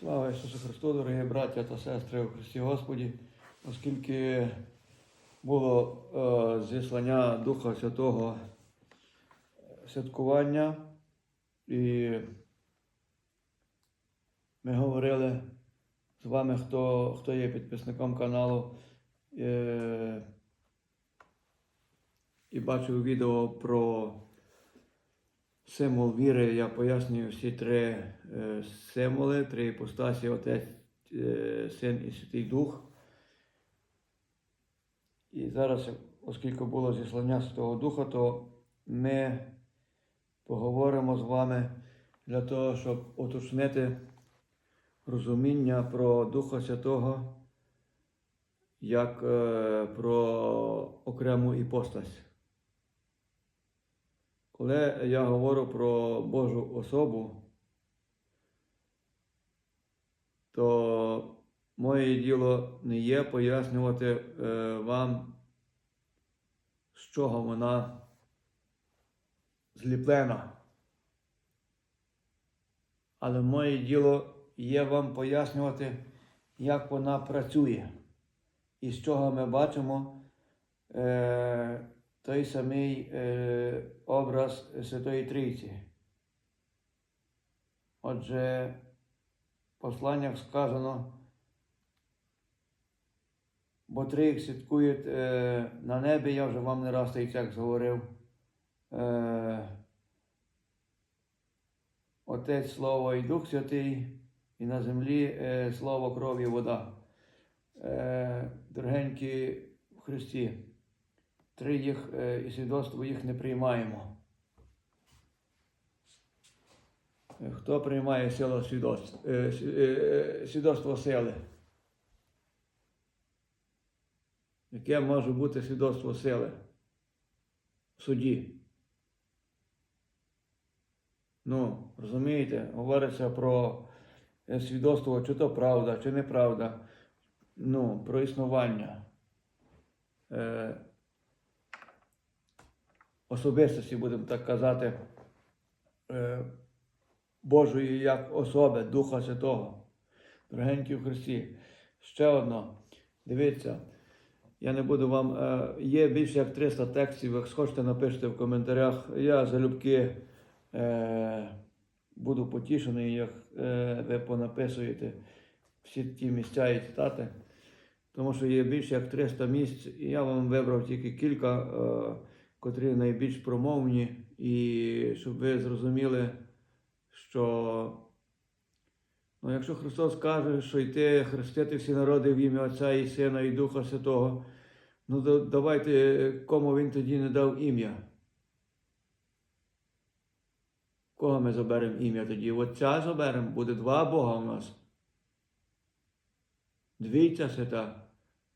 Слава Ісусу Христу, дорогі браття та сестри у Христі Господі, оскільки було е, зіслання Духа Святого е, святкування, і ми говорили з вами, хто, хто є підписником каналу, е, і бачив відео про символ віри, я пояснюю всі три е, символи, три іпостасі, Отець, е, Син і Святий Дух. І зараз, оскільки було зіслання Святого Духа, то ми поговоримо з вами для того, щоб уточнити розуміння про Духа Святого як е, про окрему іпостась. Коли я говорю про Божу особу, то моє діло не є пояснювати е, вам, з чого вона зліплена. Але моє діло є вам пояснювати, як вона працює, і з чого ми бачимо. Е, той самий е, образ Святої Трійці. Отже, в посланнях сказано, бо трійк святкують е, на небі, я вже вам не раз цей текст говорив. Е, Отець Слово і Дух Святий, і на землі е, Слово, кров і вода. Е, дорогенькі в Христі три їх е, і свідоцтво їх не приймаємо. Е, Хто приймає силу свідоцтва, е, сві- свідоцтво сили? Яке може бути свідоцтво сили в суді? Ну, розумієте, говориться про свідоцтво, чи то правда, чи неправда. Ну, про існування. Особистості, будемо так казати, е, Божої як особи, Духа Святого. Дорогенькі в Христі. Ще одно. Дивіться, я не буду вам. е, Є більше як 300 текстів, як схочете, напишіть в коментарях. Я залюбки е, буду потішений, як ви понаписуєте всі ті місця і цитати. Тому що є більше як 300 місць, і я вам вибрав тільки кілька. Котрі найбільш промовні, і щоб ви зрозуміли, що ну, якщо Христос каже, що йти хрестити всі народи в ім'я Отця і Сина і Духа Святого, ну то давайте кому він тоді не дав ім'я. Кого ми заберемо ім'я тоді? Отця заберемо, буде два Бога у нас. Двійця свята.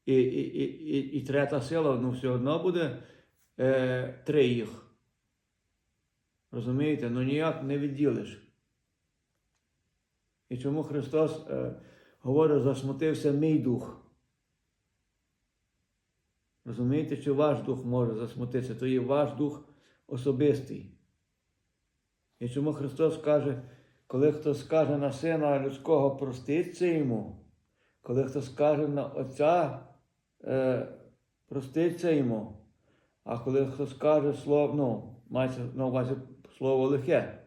І, і, і, і, і третя сила, ну все одно буде е, три. Розумієте? Ну ніяк не відділиш. І чому Христос е, говорить, засмутився мій дух? Розумієте, чи ваш дух може засмутитися, то є ваш дух особистий. І чому Христос каже, коли хто скаже на сина людського, проститься йому, коли хто скаже на Отця, е, проститься йому. А коли хто скаже слово, ну, мається на увазі слово лихе,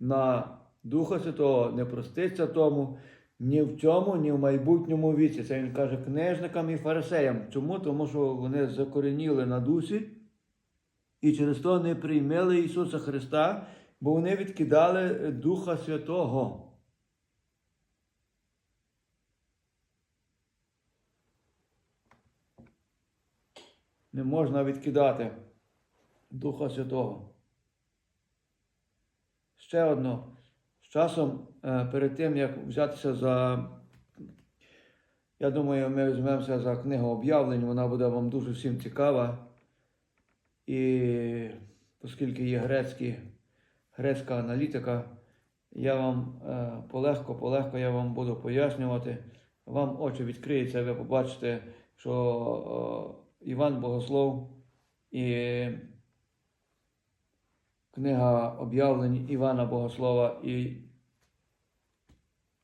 на Духа Святого не проститься тому ні в цьому, ні в майбутньому віці. Це він каже книжникам і фарисеям. Чому? Тому що вони закорініли на дусі і через то не приймали Ісуса Христа, бо вони відкидали Духа Святого. Не можна відкидати Духа Святого. Ще одно. З часом, е, перед тим, як взятися за. Я думаю, ми візьмемося за книгу об'явлень, вона буде вам дуже всім цікава. І оскільки є грецькі, грецька аналітика, я вам полегко-полегко я вам буду пояснювати. Вам очі відкриються, ви побачите, що е, Іван Богослов і книга об'явлень Івана Богослова і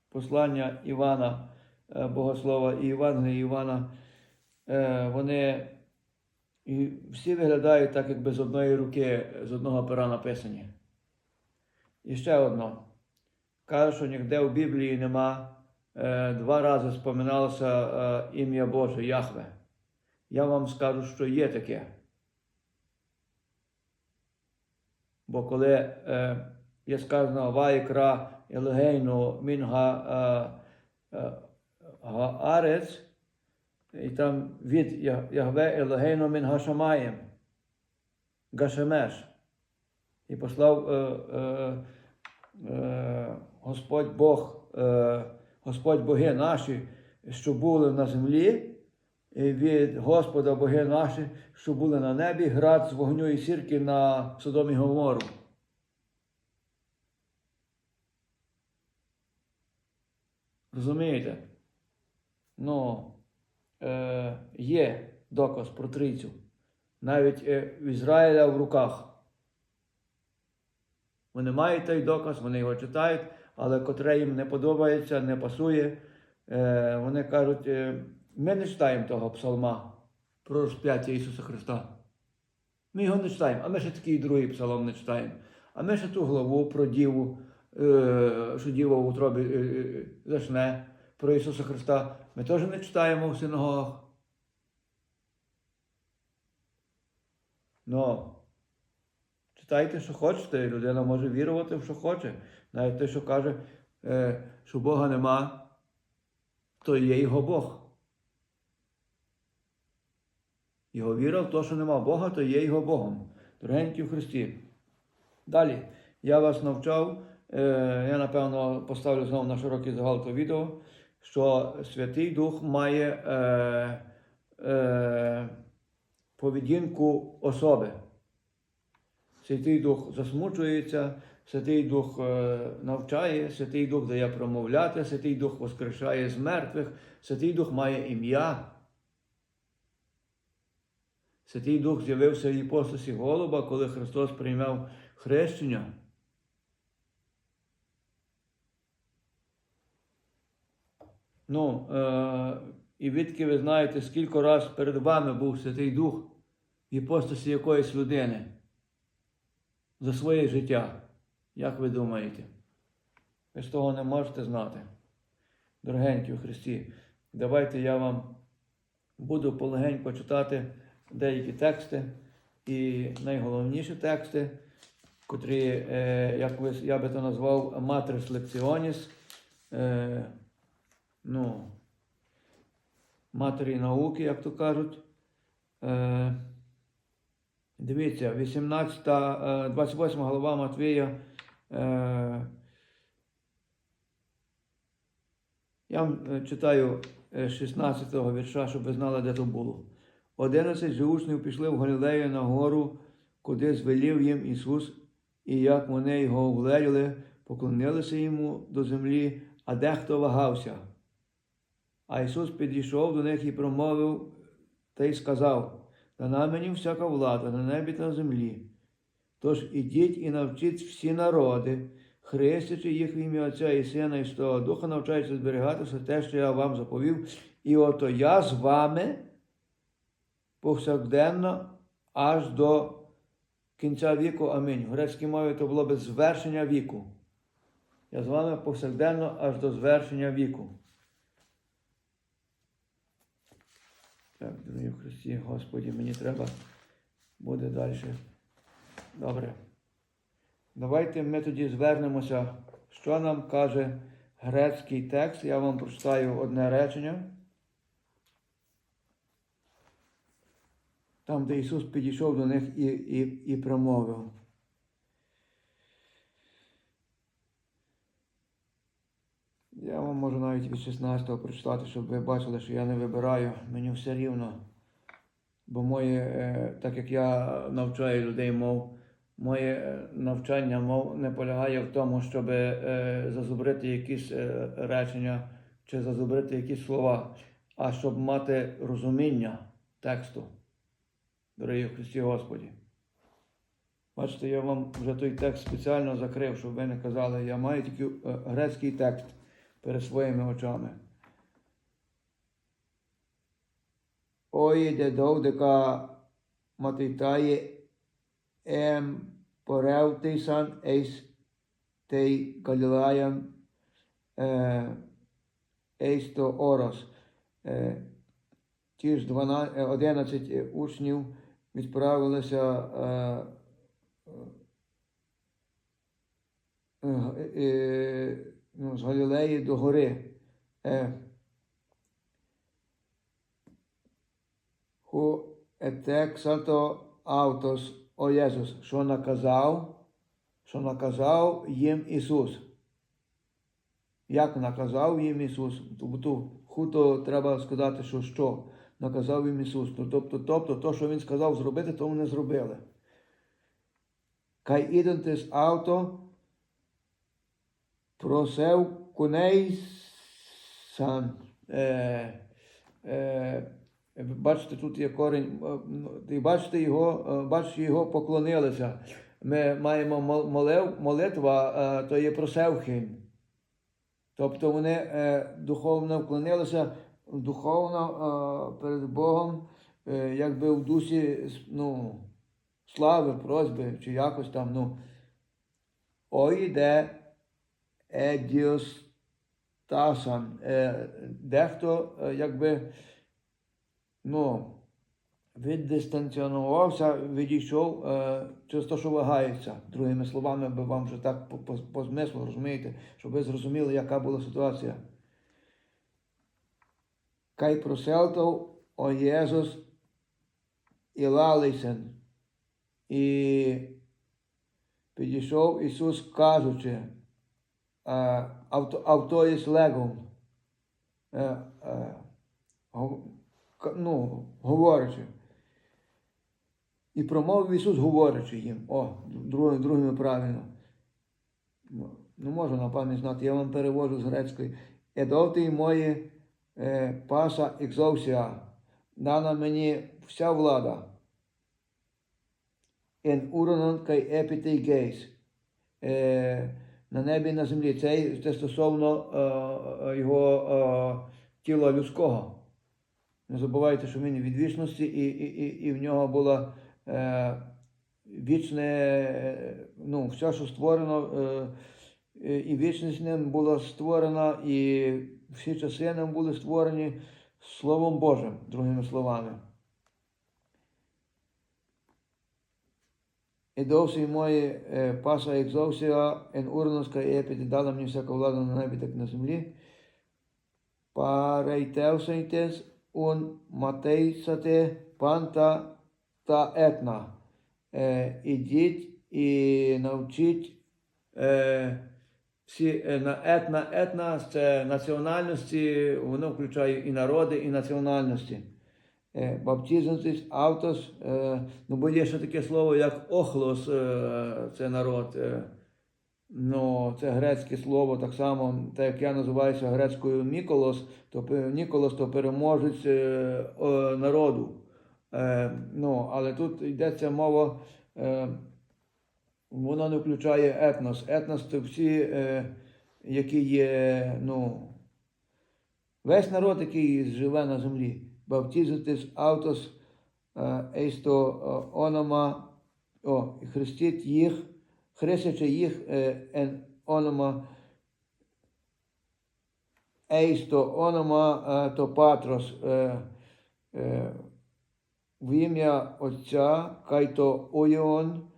послання Івана, е, Богослова і Євангелія Івана, е, вони всі виглядають так, якби з одної руки, з одного пера написані. І ще одно. Каже, що ніде у Біблії нема, е, два рази споминалося ім'я Боже Яхве. Я вам скажу, що є таке. Бо коли е, є сказано Вайкра Елегейну Мінга е, е, Гаарец, і там від Ягве Елегейну Мінга Шамаєм, Гашемеш. І послав е, е, е, Господь Бог, е, Господь Боги наші, що були на землі, від Господа Боги наші, що були на небі, град з вогню і сірки на Содомі Гомору. Розумієте? Ну, е, є доказ про трійцю. Навіть е, в Ізраїля в руках. Вони мають той доказ, вони його читають, але котре їм не подобається, не пасує. Е, вони кажуть, е, ми не читаємо того псалма про розп'яття Ісуса Христа. Ми його не читаємо, а ми ще такий другий псалом не читаємо. А ми ще ту главу про діву, е, що діва в утробі е, е, зашне, про Ісуса Христа. Ми теж не читаємо в синагогах. Ну, читайте, що хочете, людина може вірувати в що хоче. Навіть той, що каже, що Бога нема, то є його Бог. Його віра в те, що нема Бога, то є його Богом. Дорогенькі в Христі. Далі я вас навчав, е, я напевно поставлю знову на широкий загал то відео, що Святий Дух має е, е, поведінку особи. Святий Дух засмучується, Святий Дух е, навчає, Святий Дух дає промовляти, Святий Дух воскрешає з мертвих, Святий Дух має ім'я. Святий Дух з'явився в іпостасі Голуба, коли Христос прийняв хрещення. Ну, е- і відки ви знаєте, скільки раз перед вами був Святий Дух в іпостасі якоїсь людини за своє життя. Як ви думаєте? Ви ж того не можете знати. Дорогенькі у Христі, давайте я вам буду полегенько читати деякі тексти і найголовніші тексти, котрі, е, як ви, я би то назвав, матрис лекціоніс, е, ну, матері науки, як то кажуть. Е, дивіться, 18, е, 28 глава Матвія. Я вам читаю е, 16-го вірша, щоб ви знали, де то було. Одинадцять же учнів пішли в Галілею на гору, куди звелів їм Ісус, і як вони його вгледіли, поклонилися йому до землі, а дехто вагався. А Ісус підійшов до них і промовив та й сказав: Дана мені всяка влада на небі та на землі. Тож ідіть і навчіть всі народи, хрестячи їх в ім'я Отця і Сина і Святого Духа, навчаючи зберігати все те, що я вам заповів, і ото я з вами повсякденно аж до кінця віку. Амінь. В грецькій мові то було би звершення віку. Я з вами повсякденно аж до звершення віку. Так, дорогі в Христі, Господі, мені треба буде далі. Добре. Давайте ми тоді звернемося, що нам каже грецький текст. Я вам прочитаю одне речення. Там, де Ісус підійшов до них і, і, і промовив. Я вам можу навіть від 16-го прочитати, щоб ви бачили, що я не вибираю, мені все рівно. Бо моє, е, так як я навчаю людей мов, моє е, навчання мов не полягає в тому, щоб е, зазубрити якісь речення чи зазубрити якісь слова, а щоб мати розуміння тексту. Дорогі Христі Господі. Бачите, я вам вже той текст спеціально закрив, щоб ви не казали, я маю тільки е, грецький текст. перед своїми очами. Ой, де довдика матитає ем поревтисан ейс тей Галілаям е, ейс то орос. Ті ж 12, е, 11 учнів відправилися е, е, е, ну, з Галілеї до гори. Ху етексато автос о Єсус, що наказав, що наказав їм Ісус. Як наказав їм Ісус? Тобто хуто треба сказати, що що наказав їм Ісус. Ну, тобто, тобто, то, що Він сказав зробити, то вони зробили. Кай ідентис авто просев коней сан. Е, е, бачите, тут є корінь. е, ну, І бачите його, е, бачите, його поклонилися. Ми маємо мол- молив, молитва, е, то є просевхим. Тобто вони духовно вклонилися духовно перед Богом, е, якби в дусі ну, слави, просьби чи якось там. ну. Ой, де Едіос Тасан. Е, дехто е, якби ну, віддистанціонувався, відійшов через що вагається. Другими словами, би вам вже так по, по змислу розумієте, щоб ви зрозуміли, яка була ситуація. Кай проселтов о Єсус і лалисен. І підійшов Ісус, кажучи, е, авто, автоїс легом, ну, говорячи. І промовив Ісус, говорячи їм. О, другими, другими правильно. Ну, можу на пам'ять я вам перевожу з грецької. Едовти мої паса екзовсія, дана мені вся влада. Ен уронон кай епітей гейс. Е, на небі і на землі. Це, це стосовно е, е, його е, тіла людського. Не забувайте, що він від вічності, і, і, і, і в нього було е, вічне, е, ну, все, що створено, е, е, і вічність ним була створена, і всі часи ним були створені Словом Божим, другими словами. І довсі мої е, паса екзовсія, ен урноска епіти, дала мені всяка влада на небі, так на землі. Парейтевсейтес ун матейсате панта та етна. Е, ідіть і навчіть е, всі е, на етна, етна це національності, воно включає і народи, і національності. Е, автос, е, ну бо є ще таке слово, як охлос, це народ. Ну, це грецьке слово, так само, так як я називаюся грецькою Міколос, то Ніколос то переможець народу. Ну, але тут йдеться мова, воно не включає етнос. Етнос це всі, е, які є, ну, весь народ, який живе на землі. Баптізитис автос е, ейсто е, онома, о, і хрестіть їх, хрестячи їх е, ен онома ейсто онома е, то патрос в ім'я Отця, кайто ойон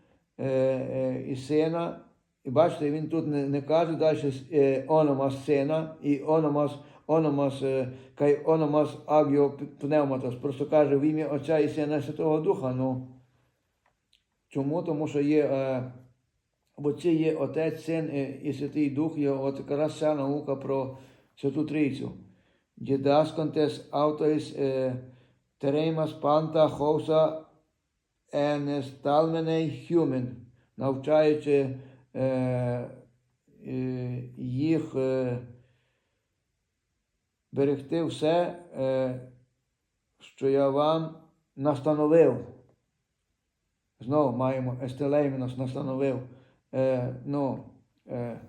і сина. І бачите, він тут не, не каже далі е, ономас сина і ономас, ономас, е, кай ономас агіо пневматос. Просто каже в ім'я Отця і Сина Святого Духа. Ну, чому? Тому що є, е, бо це є Отець, Син е, і Святий Дух, є от якраз ця наука про Святу Трійцю. Дідасконтес автоїс е, тереймас панта ховса енесталменей хюмен, навчаючи е, е, їх е, берегти все, е, що я вам настановив. Знову маємо естелейменос настановив. Е, ну, е,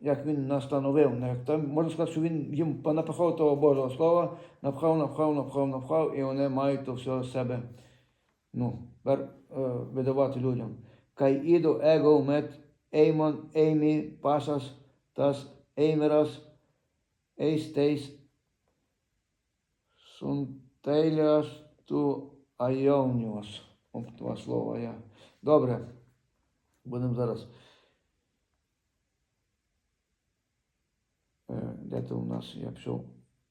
як він настановив. Як там, можна сказати, що він їм напахав того Божого Слова, напхав, напхав, напхав, напхав, і вони мають то все себе ну, е, видавати людям. Кай ідо его мет еймон еймі пасас тас еймерас ейстейс сунтейліас ту айоніос. Оп, два слова я. Добре. Будемо зараз. Е, Де то у нас я пішов?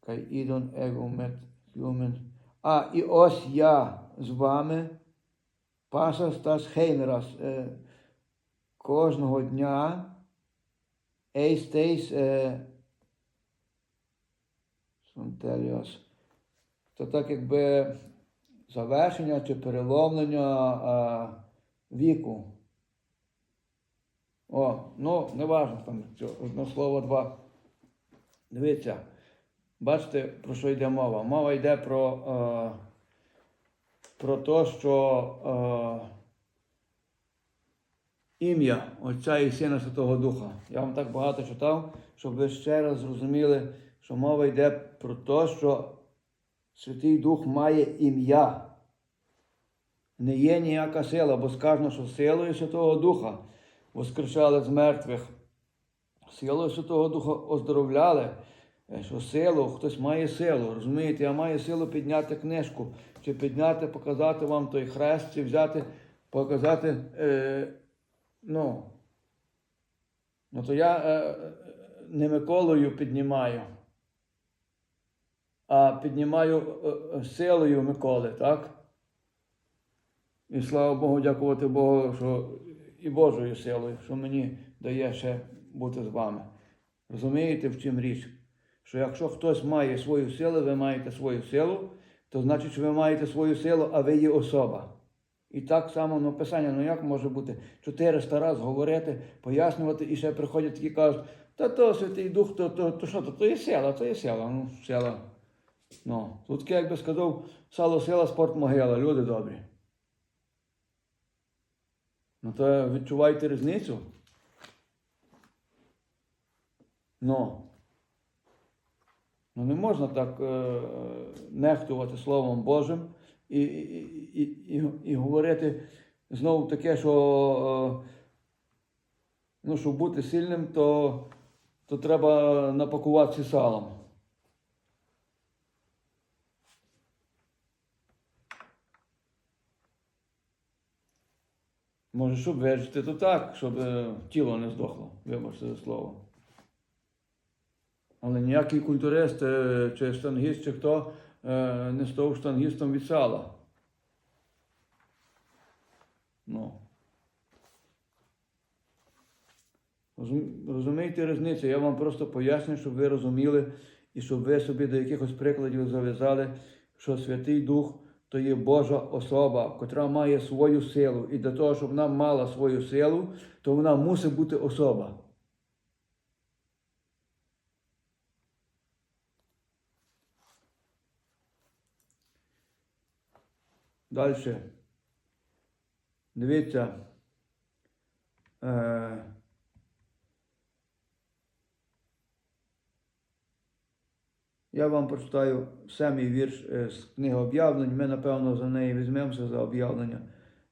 Кай ідон его мет human. А, і ось я з вами, пасас тас хеймерас, е, кожного дня ейстейс е, Сонтеліос. Це так якби завершення чи переломлення віку. О, ну, не важно, там одне слово, два. Дивіться, бачите, про що йде мова? Мова йде про, е, про те, що е, ім'я Отця і Сина Святого Духа. Я вам так багато читав, щоб ви ще раз зрозуміли, що мова йде про те, що Святий Дух має ім'я. Не є ніяка сила, бо сказано, що силою Святого Духа воскрешали з мертвих. Силою Святого Духа оздоровляли, е, що силу, хтось має силу. Розумієте, я маю силу підняти книжку, чи підняти, показати вам той хрест, чи взяти, показати. Е, ну, ну то я е, не Миколою піднімаю, а піднімаю е, е, силою Миколи, так? І слава Богу, дякувати Богу, що і Божою силою, що мені дає ще бути з вами. Розумієте, в чим річ? Що якщо хтось має свою силу, ви маєте свою силу, то значить, що ви маєте свою силу, а ви є особа. І так само ну, писання, ну як може бути 400 раз говорити, пояснювати, і ще приходять такі кажуть, та то Святий Дух, то, то, то що то, то є сила, то є сила. Ну, сила. Ну, тут, як би сказав, сало сила, спорт могила, люди добрі. Ну, то відчуваєте різницю? Ну. Ну не можна так е, нехтувати Словом Божим і, і, і, і, і говорити знову таке, що, е, ну, щоб бути сильним, то, то треба напакуватися салом. Може, щоб вижити, то так, щоб е, тіло не здохло, вибачте за слово. Але ніякий культурист е, чи штангіст, чи хто е, не став штангістом від сала. Ну. Розумієте різницю? Я вам просто поясню, щоб ви розуміли і щоб ви собі до якихось прикладів зав'язали, що Святий Дух то є Божа особа, котра має свою силу. І для того, щоб вона мала свою силу, то вона мусить бути особа. Далі. Дивіться. Е, Я вам прочитаю самий вірш е, з книги об'явлень. Ми, напевно, за неї візьмемося за об'явлення.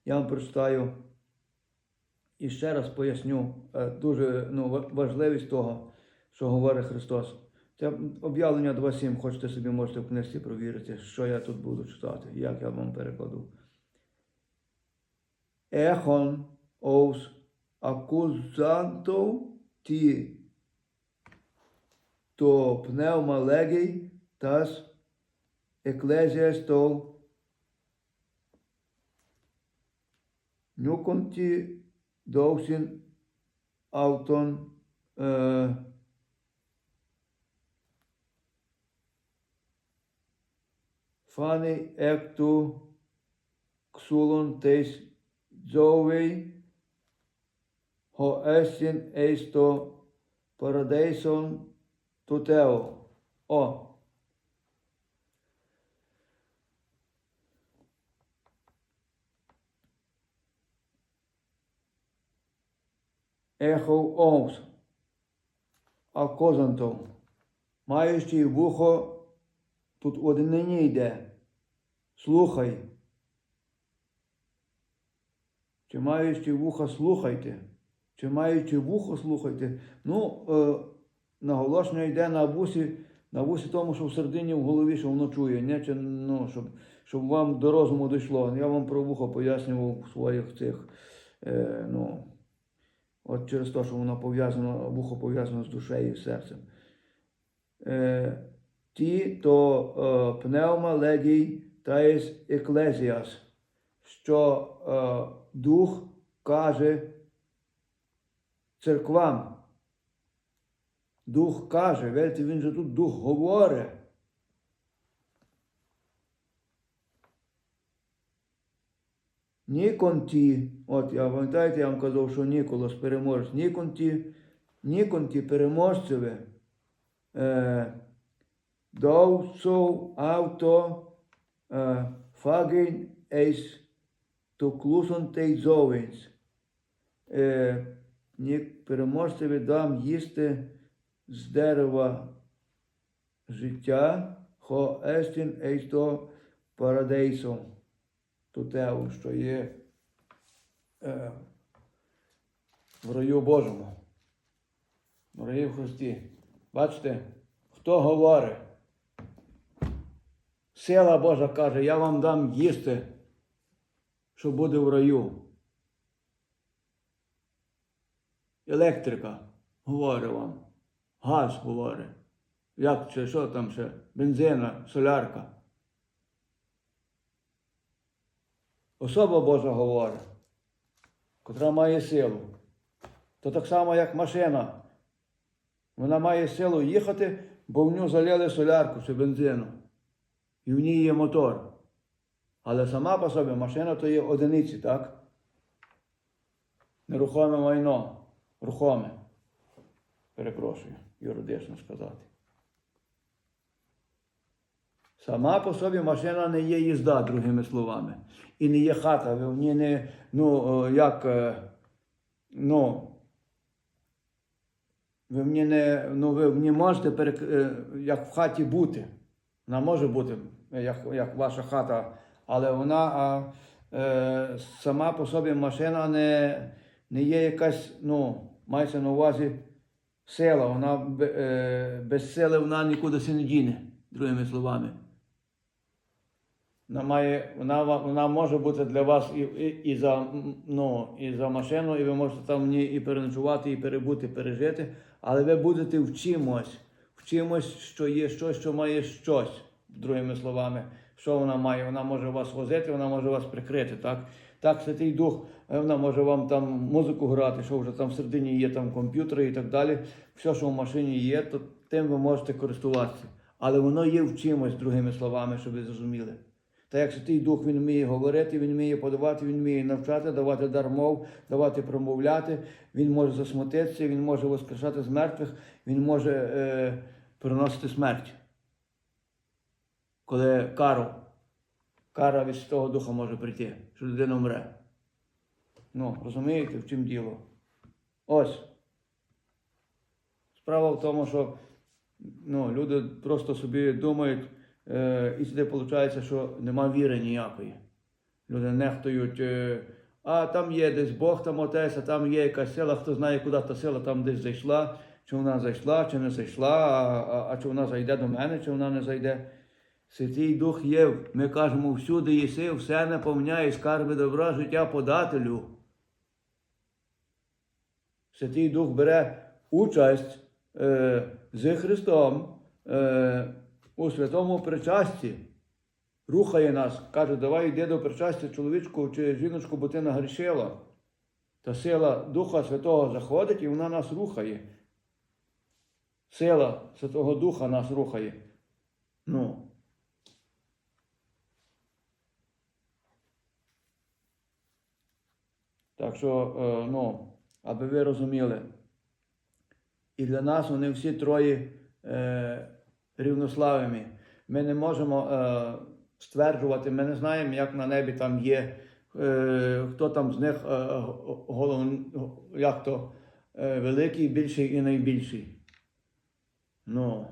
Я вам прочитаю і ще раз поясню е, дуже ну, важливість того, що говорить Христос. Це об'явлення 2.7, хочете собі можете в книжці провірити, що я тут буду читати, як я вам перекладу. Ехон ос акузантов ті то пневмалегій тас еклезіастов нюконті довсін автон е, Φάνη εκ του ξύλων της Ζωή, ο έστιν εις το παραδείσον του Θεού. Ο. Έχω όμως, ακούσαν τον, μάιος τη βούχο тут однині йде. Слухай. Чи маючи вуха, слухайте. Чи маючи вухо, слухайте. Ну, е, наголошення йде на вусі, на вусі тому, що в середині в голові, що воно чує, не? Чи, ну, щоб, щоб вам до розуму дійшло. Я вам про вухо пояснював в своїх цих. Е, ну, от через те, що воно пов'язано, вухо пов'язано з душею і серцем. Е, ті, то пневма легій таїс еклезіас, що дух каже церквам. Дух каже, видите, він же тут дух говорить. Нікон ті, от я пам'ятаєте, я вам казав, що Ніколос переможець. Нікон ті, Нікон ті переможцеве. Е, Е, фагін ейс то клусон тей зовенс. Е, ні, переможцеві дам їсти з дерева життя, хо естін ейс то парадейсом. Тутеу, що є е, в раю Божому. В раю Христі. Бачите, хто говорить? Сила Божа каже, я вам дам їсти, що буде в раю. Електрика говорить вам, газ говорить. Як чи що там ще? Бензина, солярка. Особа Божа говорить, котра має силу. То так само, як машина. Вона має силу їхати, бо в нього залили солярку чи бензину. І в ній є мотор. Але сама по собі машина то є одиниці, так? Нерухоме майно. Рухоме. Перепрошую, юридично сказати. Сама по собі машина не є їзда, другими словами. І не є хата. В ній не, ну, як, ну, ви ній не, ну, ви в можете як в хаті бути. Вона може бути, як, як ваша хата, але вона е, сама по собі машина не, не є якась, ну, мається на увазі сила. Вона е, без сили вона нікуди не діне, другими словами. Вона, має, вона, вона може бути для вас і, і, і, за, ну, і за машину, і ви можете там і переночувати, і перебути, пережити, але ви будете в чимось, в чимось, що є щось, що має щось, другими словами. Що вона має? Вона може вас возити, вона може вас прикрити. Так, так Святий Дух, е, вона може вам там музику грати, що вже там всередині є там комп'ютери і так далі. Все, що в машині є, то тим ви можете користуватися. Але воно є в чимось, другими словами, щоб ви зрозуміли. Та як Святий Дух він вміє говорити, він вміє подавати, він вміє навчати, давати дар мов, давати промовляти, він може засмутитися, він може воскрешати з мертвих, він може е, приносити смерть. Коли кару, кара від Святого Духа може прийти, що людина вмре. Ну, розумієте, в чим діло? Ось. Справа в тому, що ну, люди просто собі думають, е, і сюди виходить, що нема віри ніякої. Люди нехтують, е, а там є десь Бог там отець, а там є якась сила, хто знає, куди та сила там десь зайшла, чи вона зайшла, чи не зайшла, а, а, а чи вона зайде до мене, чи вона не зайде. Святий Дух є, ми кажемо, всюди єси, все наповняє, скарби добра, життя подателю. Святий Дух бере участь е, з Христом е, у святому причасті, рухає нас, каже, давай йди до причастя чоловічку чи жіночку, бо ти нагрішила. Та сила Духа Святого заходить і вона нас рухає. Сила Святого Духа нас рухає. Ну. Так що, е, ну, аби ви розуміли, і для нас вони всі троє е, рівнославими. Ми не можемо е, стверджувати, ми не знаємо, як на небі там є, е, хто там з них е, голов, як то е, великий, більший і найбільший. Ну.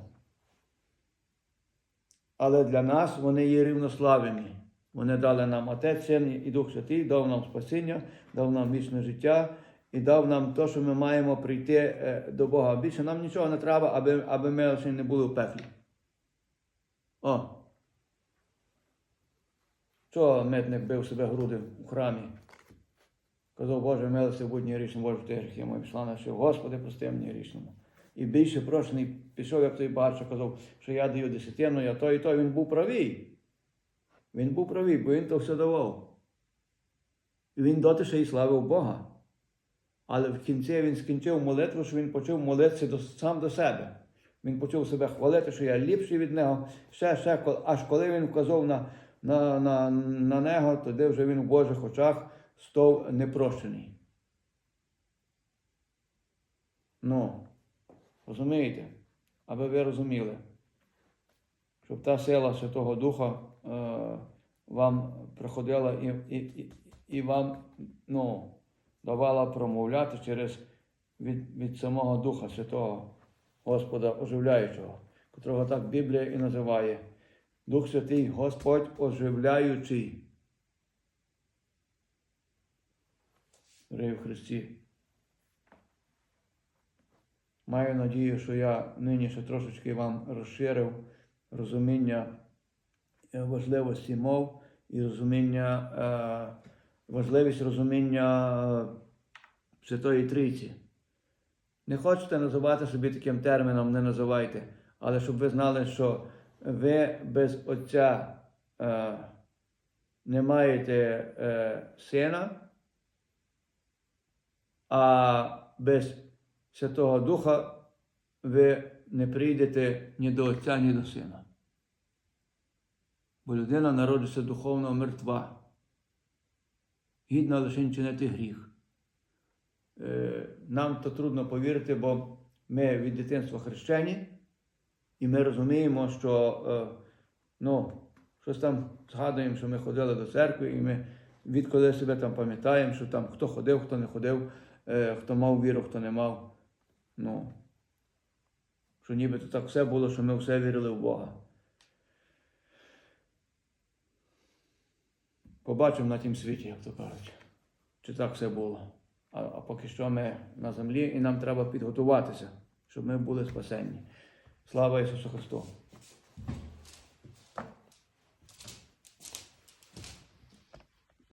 Але для нас вони є рівнославені. Вони дали нам Отець, Син і Дух Святий, дав нам спасіння, дав нам вічне життя і дав нам те, що ми маємо прийти е, до Бога. Більше нам нічого не треба, аби, аби ми лише не були в пеклі. О. Чого митник бив себе груди у храмі? Казав, Боже, милости будь грішному, Боже, ти гріхи мої пішла на що. Господи, прости мені грішному. І більше прощений пішов, як той багато, казав, що я даю десятину, я то і то, він був правий. Він був правий, бо він то все давав. І він доти ще й славив Бога. Але в кінці він скінчив молитву, що він почав молитися до, сам до себе. Він почав себе хвалити, що я ліпший від нього. Ще, ще, аж коли він вказав на, на, на, на нього, тоді вже він в Божих очах став непрощений. Ну, розумієте? Аби ви розуміли, щоб та сила Святого Духа вам приходила і, і, і, вам ну, давала промовляти через від, від самого Духа Святого Господа оживляючого, котрого так Біблія і називає. Дух Святий Господь оживляючий. Дорогі в Христі. Маю надію, що я нині ще трошечки вам розширив розуміння е, важливості мов і розуміння, е, важливість розуміння е, Святої Трійці. Не хочете називати собі таким терміном, не називайте, але щоб ви знали, що ви без Отця е, не маєте е, сина, а без Святого Духа ви не прийдете ні до Отця, ні до Сина. Бо людина народиться духовно мертва, гідна лише чинити гріх. Е, Нам то трудно повірити, бо ми від дитинства хрещені, і ми розуміємо, що е, ну, щось там згадуємо, що ми ходили до церкви, і ми відколи себе там пам'ятаємо, що там хто ходив, хто не ходив, е, хто мав віру, хто не мав. Ну, що нібито так все було, що ми все вірили в Бога. Побачимо на тім світі, як то кажуть, чи так все було. А, а поки що ми на землі і нам треба підготуватися, щоб ми були спасенні. Слава Ісусу Христу!